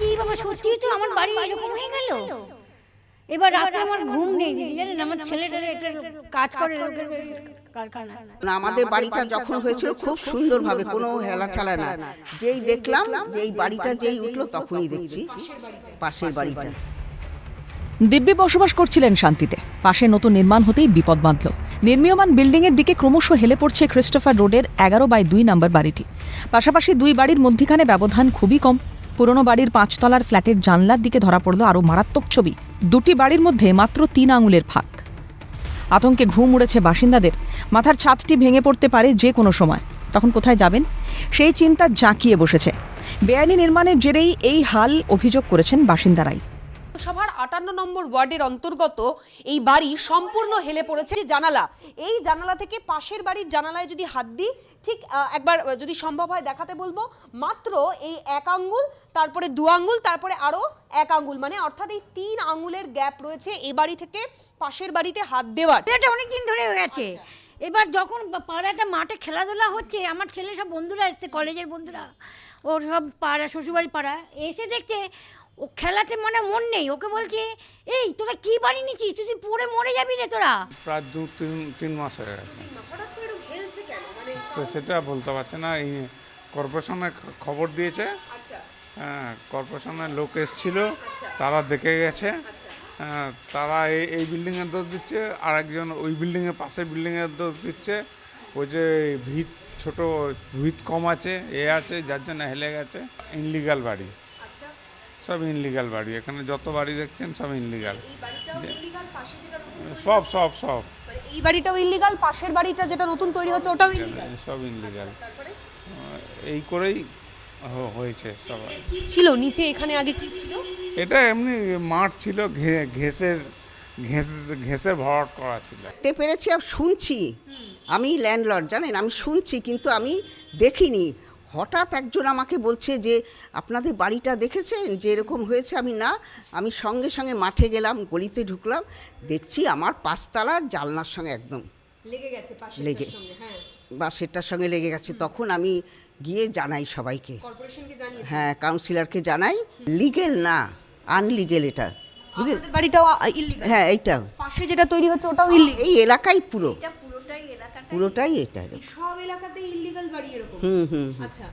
বলছি "এই বাবা সত্যি তো আমার বাড়ি এরকম হয়ে গেল। এবার রাতে আমার ঘুম নেই দিদি জানেন আমার ছেলেটা এটা কাজ করে লোকের কারখানা। না আমাদের বাড়িটা যখন হয়েছিল খুব সুন্দরভাবে কোনো হেলা ঠেলা না। যেই দেখলাম যে বাড়িটা যেই উঠল তখনই দেখছি পাশের বাড়িটা। দিব্যি বসবাস করছিলেন শান্তিতে। পাশে নতুন নির্মাণ হতেই বিপদ বাঁধল। নির্মীয়মান বিল্ডিংয়ের দিকে ক্রমশ হেলে পড়ছে ক্রিস্টোফার রোডের এগারো বাই দুই নম্বর বাড়িটি। পাশাপাশি দুই বাড়ির মধ্যিখানে ব্যবধান খুবই কম। পুরনো বাড়ির পাঁচতলার ফ্ল্যাটের জানলার দিকে ধরা পড়ল আরও মারাত্মক ছবি। দুটি বাড়ির মধ্যে মাত্র তিন আঙুলের ফাঁক। আতঙ্কে ঘুম উড়েছে বাসিন্দাদের। মাথার ছাদটি ভেঙে পড়তে পারে যে কোনো সময়। তখন কোথায় যাবেন? সেই চিন্তা জাঁকিয়ে বসেছে। বেআইনি নির্মাণের জেরেই এই হাল অভিযোগ করেছেন বাসিন্দারাই। সভার আটান্ন নম্বর ওয়ার্ডের অন্তর্গত এই বাড়ি সম্পূর্ণ হেলে পড়েছে। জানালা এই জানালা থেকে পাশের বাড়ির জানালায় যদি হাত দিই ঠিক একবার যদি সম্ভব হয় দেখাতে বলব মাত্র এই এক আঙ্গুল তারপরে দু আঙ্গুল তারপরে আরও এক আঙ্গুল মানে অর্থাৎ এই তিন আঙ্গুলের গ্যাপ রয়েছে এ বাড়ি থেকে পাশের বাড়িতে হাত দেওয়ার। এটা অনেক দিন ধরে হয়ে গেছে। এবার যখন পাড়াটা মাঠে খেলাধুলা হচ্ছে আমার ছেলে সব বন্ধুরা এসছে কলেজের বন্ধুরা ওর সব পাড়া শ্বশুরবাড়ি পাড়া এসে দেখছে ও খেলাতে মানে মন নেই ওকে বলছে এই তোরা কি বাড়ি নিচ্ছিস? তুই পড়ে মরে যাবি রে তোরা। প্রায় দু তিন তিন মাস হয়ে গেছে। তো সেটা বলতে পারছে না এই কর্পোরেশনে খবর দিয়েছে। হ্যাঁ কর্পোরেশনের লোক এসেছিল তারা দেখে গেছে। হ্যাঁ তারা এই এই বিল্ডিংয়ের দোষ দিচ্ছে আর একজন ওই বিল্ডিংয়ের পাশের বিল্ডিংয়ের দোষ দিচ্ছে। ওই যে ভিত ছোট ভিত কম আছে এ আছে যার জন্য হেলে গেছে। ইনলিগাল বাড়ি। সব ইনলিগাল বাড়ি। এখানে যত বাড়ি দেখছেন সব ইনলিগাল সব সব সব। এই বাড়িটাও ইল্লিগাল পাশের বাড়িটা যেটা নতুন তৈরি হচ্ছে ওটাও ইল্লিগাল সব ইনলিগাল এই করেই হয়েছে সব। কি ছিল? নিচে এখানে আগে কি ছিল? এটা এমনি মাঠ ছিল ঘে- ঘেঁষের ঘেঁষ ঘেঁষের ভরাট করা ছিল। দেখতে পেরেছি আর শুনছি। আমি ল্যান্ডলর্ড জানেন? আমি শুনছি কিন্তু আমি দেখিনি। হঠাৎ একজন আমাকে বলছে যে আপনাদের বাড়িটা দেখেছেন? যে এরকম হয়েছে আমি না আমি সঙ্গে সঙ্গে মাঠে গেলাম গলিতে ঢুকলাম দেখছি আমার পাঁচতলার জালনার সঙ্গে একদম লেগে গেছে লেগে হ্যাঁ। বা সেটার সঙ্গে লেগে গেছে। তখন আমি গিয়ে জানাই সবাইকে। হ্যাঁ কাউন্সিলরকে জানাই লিগেল না আনলিগেল এটা। বাড়িটাও হ্যাঁ এইটা পাশে যেটা তৈরি হচ্ছে ওটাও এই এলাকাই পুরো। পুরোটাই এটা। সব এলাকাতেই ইল্লিগাল বাড়ি এরকম? হুম হুম আচ্ছা।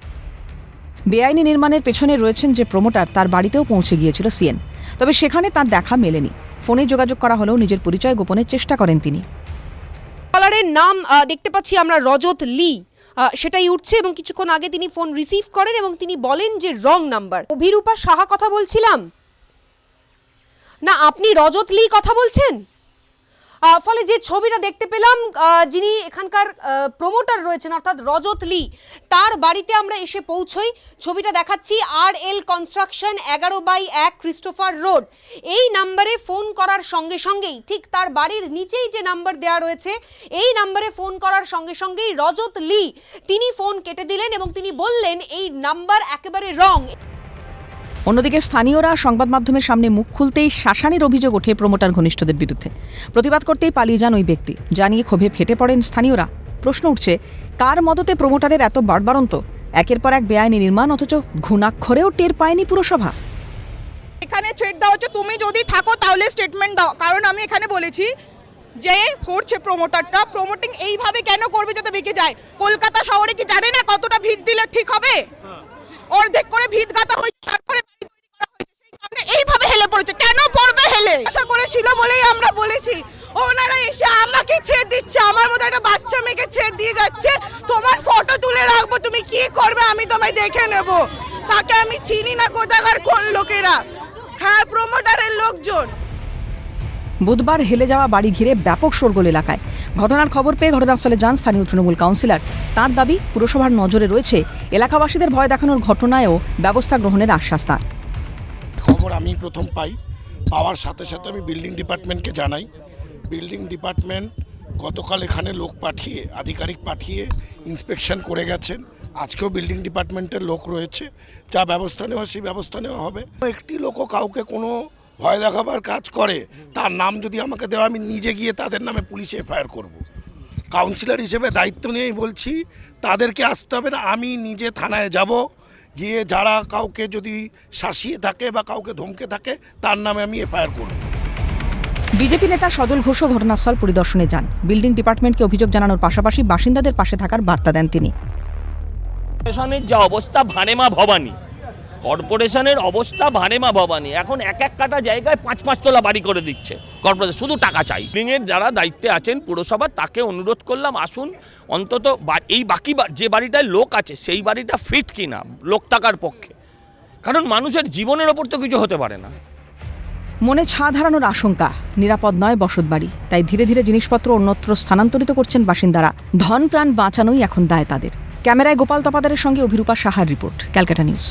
বেআইনি নির্মাণের পেছনে রয়েছেন যে প্রমোটার তার বাড়িতেও পৌঁছে গিয়েছিল সিএন। তবে সেখানে তার দেখা মেলেনি। ফোনে যোগাযোগ করা হলেও নিজের পরিচয় গোপনের চেষ্টা করেন তিনি। কলারের নাম দেখতে পাচ্ছি আমরা রজত লি। সেটাই উঠছে এবং কিছুক্ষণ আগে তিনি ফোন রিসিভ করেন এবং তিনি বলেন যে রং নাম্বার। অভিরূপা সাহা কথা বলছিলাম? না আপনি রজত লি কথা বলছেন? ফলে যে ছবিটা দেখতে পেলাম যিনি এখানকার প্রমোটার রয়েছেন, অর্থাৎ রজত লি, তার বাড়িতে আমরা এসে পৌঁছই। ছবিটা দেখাচ্ছি আর এল কনস্ট্রাকশন এগারো বাই এক ক্রিস্টোফার রোড এই নাম্বারে ফোন করার সঙ্গে সঙ্গেই, ঠিক তার বাড়ির নিচেই যে নাম্বার দেওয়া রয়েছে, এই নাম্বারে ফোন করার সঙ্গে সঙ্গেই রজত লি, তিনি ফোন কেটে দিলেন এবং তিনি বললেন, এই নাম্বার একেবারে রং অন্যদিকে স্থানীয়রা সংবাদ মাধ্যমের সামনে মুখ খুলতেই শাসানির অভিযোগ ওঠে প্রমোটার ঘনিষ্ঠদের বিরুদ্ধে। প্রতিবাদ করতেই পালিয়ে যান ওই ব্যক্তি। জানিয়ে ক্ষোভে ফেটে পড়েন স্থানীয়রা। প্রশ্ন উঠছে, কার মদতে প্রমোটারের এত বাড়বাড়ন্ত একের পর এক বেআইনি নির্মাণ, অথচ ঘুণাক্ষরেও টের পায়নি পুরসভা। এখানে থ্রেট দেওয়া হচ্ছে, তুমি যদি থাকো তাহলে স্টেটমেন্ট দাও। কারণ আমি এখানে বলেছি যে করছে প্রমোটারটা প্রমোটিং এইভাবে কেন করবে যাতে বেঁকে যায়? কলকাতা শহরে কি জানে না কতটা ভিড় দিলে ঠিক হবে? অর্ধেক করে ভিড় গাঁথা হয়েছে তারপরে বাড়ি তৈরি করা হয়েছে সেই কারণে এইভাবে হেলে পড়েছে কেন পড়বে হেলে করেছিল বলেই আমরা বলেছি। ওনারা এসে আমাকে ছেড়ে দিচ্ছে আমার মতো একটা বাচ্চা মেয়েকে ছেড়ে দিয়ে যাচ্ছে। তোমার ফটো তুলে রাখব তুমি কি করবে আমি তোমায় দেখে নেব। তাকে আমি চিনি না কোথাকার কোন লোকেরা। হ্যাঁ প্রমোটারের লোকজন। বুধবার হেলে যাওয়া বাড়ি ঘিরে ব্যাপক শোরগোল এলাকায়। ঘটনার খবর পেয়ে ঘটনাস্থলে যান স্থানীয় তৃণমূল কাউন্সিলর। তার দাবি পুরসভার নজরে রয়েছে এলাকাবাসীদের ভয় দেখানোর ঘটনায়ও ব্যবস্থা গ্রহণের আশ্বাস তাঁর। খবর আমি প্রথম পাই। পাওয়ার সাথে সাথে আমি বিল্ডিং ডিপার্টমেন্টকে জানাই। বিল্ডিং ডিপার্টমেন্ট গতকাল এখানে লোক পাঠিয়ে, আধিকারিক পাঠিয়ে ইন্সপেকশন করে গেছেন। আজকেও বিল্ডিং ডিপার্টমেন্টের লোক রয়েছে। যা ব্যবস্থা নেওয়া, সেই ব্যবস্থা নেওয়া হবে। একটি লোকও কাউকে কোনো ভয় দেখাবার কাজ করে, তার নাম যদি আমাকে দেওয়া, আমি নিজে গিয়ে তাদের নামে পুলিশে এফআইআর করব। কাউন্সিলর হিসেবে দায়িত্ব নিয়েই বলছি, তাদেরকে আসতে হবে না, আমি নিজে থানায় যাব। গিয়ে যারা কাউকে যদি শাসিয়ে থাকে বা কাউকে ধমকে থাকে তার নামে আমি এফআইআর করব। বিজেপি নেতা সজল ঘোষও ঘটনাস্থল পরিদর্শনে যান। বিল্ডিং ডিপার্টমেন্টকে অভিযোগ জানানোর পাশাপাশি বাসিন্দাদের পাশে থাকার বার্তা দেন তিনি। যা অবস্থা ভানেমা ভবানী। কর্পোরেশনের অবস্থা ভানেমা ভবানী। এখন এক এক কাটা জায়গায় পাঁচ পাঁচ তলা বাড়ি করে দিচ্ছে। কর্পোরেশন, শুধু টাকা চাই। বিল্ডিংয়ের যারা দায়িত্বে আছেন পুরসভা, তাকে অনুরোধ করলাম, আসুন, অন্তত এই বাকি যে বাড়িটায় লোক আছে, সেই বাড়িটা ফিট কিনা, লোক থাকার পক্ষে। কারণ মানুষের জীবনের ওপর তো কিছু হতে পারে না। মনে ছাদ হারানোর আশঙ্কা, নিরাপদ নয় বসতবাড়ি তাই ধীরে ধীরে জিনিসপত্র অন্যত্র স্থানান্তরিত করছেন বাসিন্দারা। ধন প্রাণ বাঁচানোই এখন দায় তাদের। ক্যামেরায় গোপাল তপাদারের সঙ্গে অভিরূপা সাহার রিপোর্ট, ক্যালকাটা নিউজ।